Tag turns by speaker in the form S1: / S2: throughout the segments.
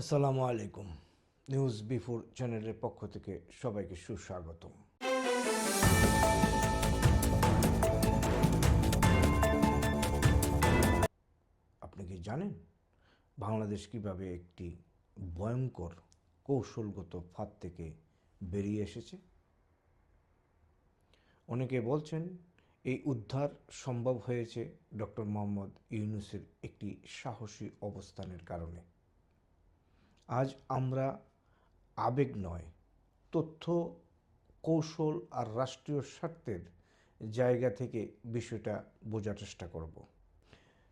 S1: আসসালামু আলাইকুম। News before চ্যানেলের পক্ষ থেকে সবাইকে সুস্বাগতম। আপনি কি জানেন বাংলাদেশ কীভাবে একটি ভয়ঙ্কর কৌশলগত ফাঁদ থেকে বেরিয়ে এসেছে? অনেকে বলছেন এই উদ্ধার সম্ভব হয়েছে ডক্টর মোহাম্মদ ইউনুসের একটি সাহসী অবস্থানের কারণে। আজ আমরা আবেগ নয়, তথ্য, কৌশল আর রাষ্ট্রীয় স্বার্থের জায়গা থেকে বিষয়টা বোঝার চেষ্টা করব।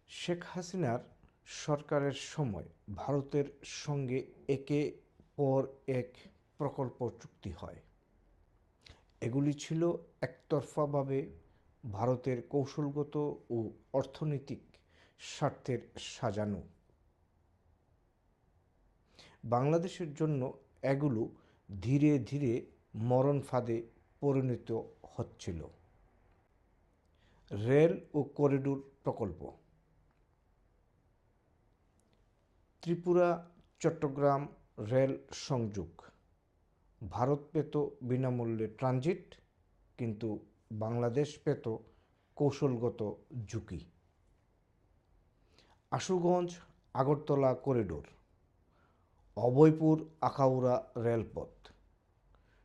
S1: শেখ হাসিনার সরকারের সময় ভারতের সঙ্গে একে পর এক প্রকল্প চুক্তি হয়। এগুলি ছিল একতরফাভাবে ভারতের কৌশলগত ও অর্থনৈতিক স্বার্থের সাজানো। বাংলাদেশের জন্য এগুলো ধীরে ধীরে মরণ ফাঁদে পরিণত হচ্ছিল। রেল ও করিডোর প্রকল্প। ত্রিপুরা, চট্টগ্রাম রেল সংযোগ। ভারত পেত বিনামূল্যে ট্রানজিট, কিন্তু বাংলাদেশ পেত কৌশলগত ঝুঁকি। আশুগঞ্জ, আগরতলা করিডোর। অভয়পুর আখাউড়া রেলপথ।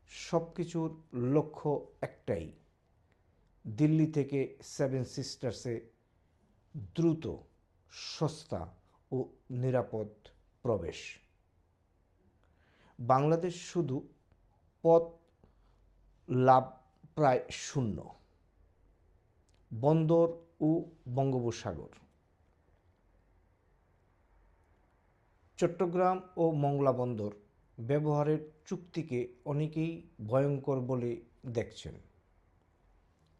S1: সব কিছুর লক্ষ্য একটাই, দিল্লি থেকে সেভেন সিস্টার্সে দ্রুত, সস্তা ও নিরাপদ প্রবেশ। বাংলাদেশ শুধু পথ লাভ প্রায় শূন্য। বন্দর ও বঙ্গোপসাগর। চট্টগ্রাম ও মংলা বন্দর ব্যবহারের চুক্তিকে অনেকেই ভয়ঙ্কর বলে দেখছেন।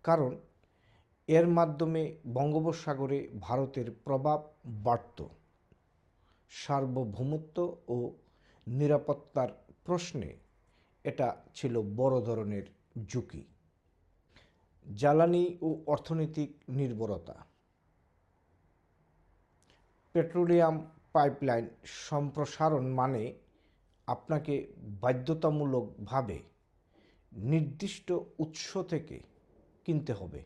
S1: কারণ, এর মাধ্যমে বঙ্গোপসাগরে ভারতের প্রভাব বাড়ত। সার্বভৌমত্ব ও নিরাপত্তার প্রশ্নে এটা ছিল বড় ধরনের ঝুঁকি। জ্বালানি ও অর্থনৈতিক নির্ভরতা। পেট্রোলিয়াম পাইপলাইন সম্প্রসারণ মানে আপনাকে বাধ্যতামূলকভাবে নির্দিষ্ট উৎস থেকে কিনতে হবে।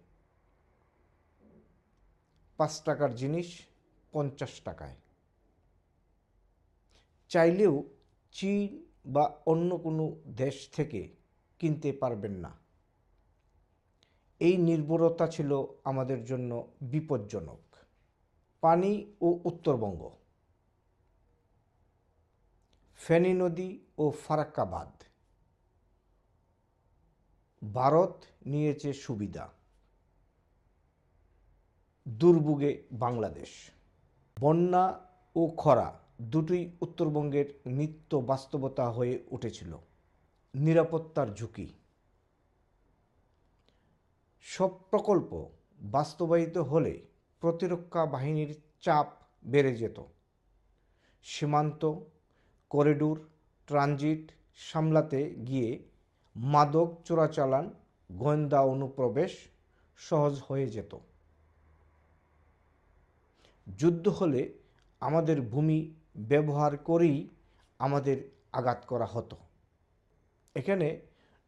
S1: পাঁচ টাকার জিনিস পঞ্চাশ টাকায়। চাইলেও চীন বা অন্য কোনো দেশ থেকে কিনতে পারবেন না। এই নির্ভরতা ছিল আমাদের জন্য বিপজ্জনক। পানি ও উত্তরবঙ্গ। ফেনী নদী ও ফারাক্কাবাদ। ভারত নিয়েছে সুবিধা। দুর্ভোগে বাংলাদেশ। বন্যা ও খরা দুটোই উত্তরবঙ্গের নিত্য বাস্তবতা হয়ে উঠেছিল। নিরাপত্তার ঝুঁকি। সব প্রকল্প বাস্তবায়িত হলে প্রতিরক্ষা বাহিনীর চাপ বেড়ে যেত। সীমান্ত করিডোর, ট্রানজিট সামলাতে গিয়ে মাদক চোরাচালান, গোয়েন্দা অনুপ্রবেশ সহজ হয়ে যেত। যুদ্ধ হলে আমাদের ভূমি ব্যবহার করেই আমাদের আঘাত করা হতো। এখানে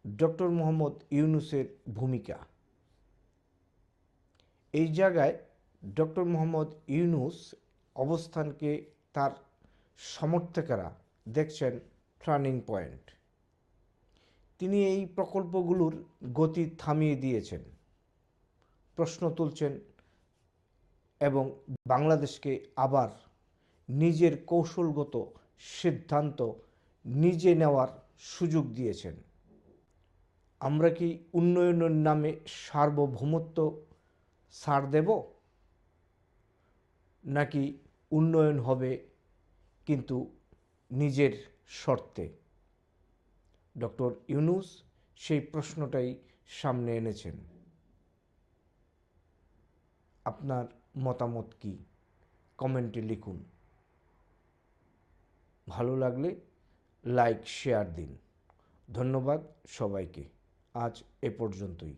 S1: ডক্টর মোহাম্মদ ইউনুসের ভূমিকা। এই জায়গায় ডক্টর মোহাম্মদ ইউনুস অবস্থানকে তার সমর্থকেরা দেখছেন টার্নিং পয়েন্ট। তিনি এই প্রকল্পগুলোর গতি থামিয়ে দিয়েছেন। প্রশ্ন তুলছেন এবং বাংলাদেশকে আবার নিজের কৌশলগত সিদ্ধান্ত নিজে নেওয়ার সুযোগ দিয়েছেন। আমরা কি উন্নয়নের নামে সার্বভৌমত্ব ছাড় দেব? নাকি উন্নয়ন হবে কিন্তু নিজের শর্তে। ডক্টর ইউনুস সেই প্রশ্নটাই সামনে এনেছেন। আপনার মতামত কি? কমেন্টে লিখুন। ভালো লাগলে লাইক, শেয়ার দিন। ধন্যবাদ সবাইকে। আজ এ পর্যন্তই।